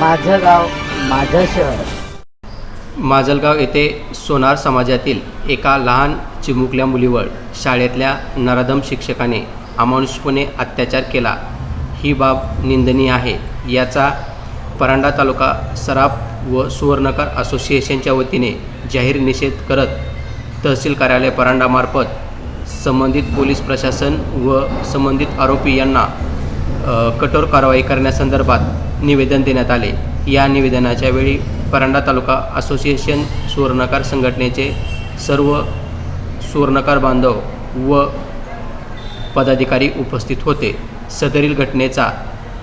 माझं गाव माझं शहर. माजलगाव येथे सोनार समाजातील एका लहान चिमुकल्या मुलीवर शाळेतल्या नराधम शिक्षकाने अमानुषपणे अत्याचार केला. ही बाब निंदनीय आहे. याचा परांडा तालुका सराफ व सुवर्णकार असोसिएशनच्या वतीने जाहीर निषेध करत तहसील कार्यालय परांडामार्फत संबंधित पोलीस प्रशासन व संबंधित आरोपी यांना कठोर कारवाई करण्यासंदर्भात निवेदन देण्यात आले. या निवेदनाच्या वेळी परांडा तालुका असोसिएशन सुवर्णकार संघटनेचे सर्व सुवर्णकार बांधव व पदाधिकारी उपस्थित होते. सदरील घटनेचा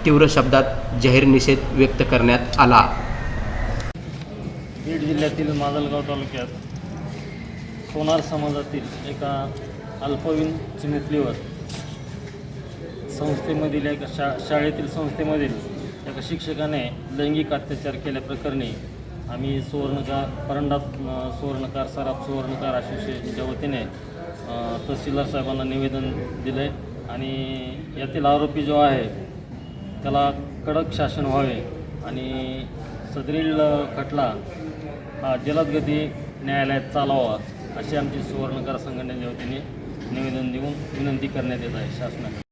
तीव्र शब्दात जाहीर निषेध व्यक्त करण्यात आला. बीड जिल्ह्यातील माजलगाव तालुक्यात सोनार समाजातील एका अल्पवयीन चिमुकलीवर संस्थेमधील एका शा शाळेतील संस्थेमधील एका शिक्षकाने लैंगिक अत्याचार केल्याप्रकरणी आम्ही सुवर्णकार परंडा सुवर्णकार सराफ सुवर्णकार असोसिएशनच्या वतीने तहसीलदार साहेबांना निवेदन दिलं आहे आणि यातील आरोपी जो आहे त्याला कडक शासन व्हावे आणि सदरील खटला हा जलदगती न्यायालयात चालावा अशी आमची सुवर्णकार संघटनेच्या वतीने निवेदन देऊन विनंती करण्यात येत आहे शासनाकडे